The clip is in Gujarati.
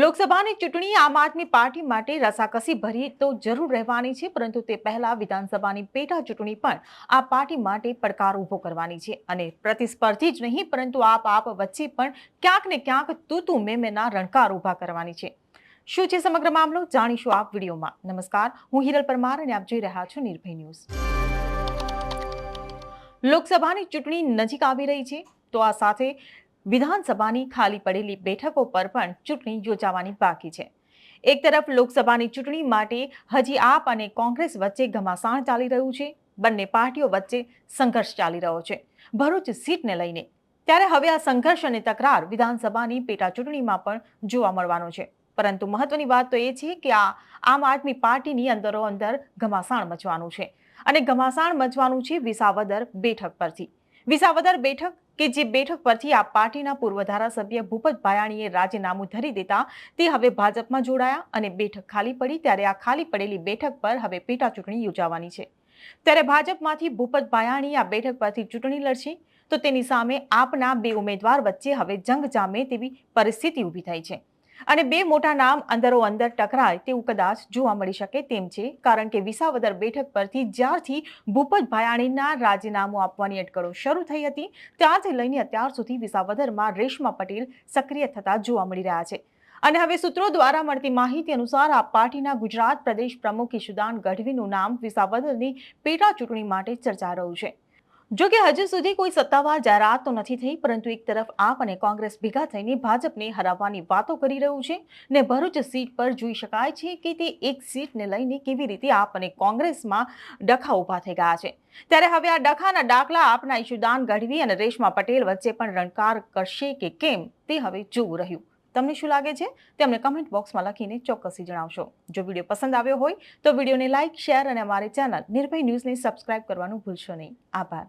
લોકસભાની ચૂંટણી આમ આદમી પાર્ટી માટે રસાકસી ભરી તો જરૂર રહેવાની છે, પરંતુ તે પહેલા વિધાનસભાની પેટા ચૂંટણી પણ આ પાર્ટી માટે પડકાર ઊભો કરવાની છે અને પ્રતિસ્પર્ધી જ નહીં, પરંતુ આપ આપ વચ્ચે પણ ક્યાંક ને ક્યાંક તું તું મેં મેંના રણકાર ઊભા કરવાની છે. શું છે સમગ્ર મામલો? જાણીશું આપ વિડીયોમાં. નમસ્કાર, હું હિરલ પરમાર અને આપ જોઈ રહ્યા છો નિર્ભય ન્યૂઝ. લોકસભાની ચૂંટણી નજીક આવી રહી છે, તો આ સાથે વિધાનસભાની ખાલી પડેલી બેઠકો પર પણ ચૂંટણી યોજાવાની બાકી છે. એક તરફ લોકસભાની ચૂંટણી માટે હજી આપ અને કોંગ્રેસ વચ્ચે ઘમાસાણ ચાલી રહ્યું છે. બંને પાર્ટીઓ વચ્ચે સંઘર્ષ ચાલી રહ્યો છે. ભરૂચ સીટને લઈને. ત્યારે હવે આ સંઘર્ષ અને તકરાર વિધાનસભાની પેટા ચૂંટણીમાં પણ જોવા મળવાનો છે. પરંતુ મહત્વની વાત તો એ છે કે આ આમ આદમી પાર્ટીની અંદરો અંદર ઘમાસાણ મચવાનું છે. અને ઘમાસાણ મચવાનું છે વિસાવદર બેઠક પરથી. વિસાવદર બેઠક કે જે બેઠક પરથી આ પાર્ટીના પૂર્વ ધારાસભ્ય ભૂપત ભાયાણીએ રાજીનામું ધરી દેતા તે હવે ભાજપમાં જોડાયા અને બેઠક ખાલી પડી ત્યારે આ ખાલી પડેલી બેઠક પર હવે પેટા ચૂંટણી યોજાવાની છે. ત્યારે ભાજપમાંથી ભૂપત ભાયાણી આ બેઠક પરથી ચૂંટણી લડશે તો તેની સામે આપના બે ઉમેદવાર વચ્ચે હવે જંગ જામે તેવી પરિસ્થિતિ ઊભી થઈ છે. અને બે મોટા નામ અંદરો અંદર ટકરાય તેવું કદાચ જોવા મળી શકે તેમ છે. કારણ કે વિસાવદર બેઠક પરથી જ્યારથી ભૂપત ભાયાણીના રાજીનામું આપવાની અટકળો શરૂ થઈ હતી ત્યારથી લઈને અત્યાર સુધી વિસાવદરમાં રેશમા પટેલ સક્રિય થતા જોવા મળી રહ્યા છે. અને હવે સૂત્રો દ્વારા મળતી માહિતી અનુસાર આ પાર્ટીના ગુજરાત પ્રદેશ પ્રમુખ ઈશુદાન ગઢવીનું નામ વિસાવદરની પેટા ચૂંટણી માટે ચર્ચા રહ્યું છે. જો કે હજુ સુધી કોઈ સત્તાવાર જાહેરાત તો નથી થઈ, પરંતુ એક તરફ આપ અને કોંગ્રેસ ભેગા થઈને ભાજપને હરાવવાની વાતો કરી રહ્યું છે ને ભરૂચ સીટ પર જોઈ શકાય છે કે તે એક સીટને લઈને કેવી રીતે આપ અને કોંગ્રેસમાં ડખા ઊભા થઈ ગયા છે. ત્યારે હવે આ ડખાના દાખલા આપના ઈશુદાન ગઢવી અને રેશમા પટેલ વચ્ચે પણ રણકાર કરશે કે કેમ તે હવે જોવું રહ્યું. તમને શું લાગે છે? તેમને કમેન્ટ બોક્સમાં લખીને ચોક્કસથી જણાવશો. જો વીડિયો પસંદ આવ્યો હોય તો વિડીયોને લાઇક શેર અને અમારી ચેનલ નિર્ભય ન્યૂઝને સબસ્ક્રાઇબ કરવાનું ભૂલશો નહીં. આભાર.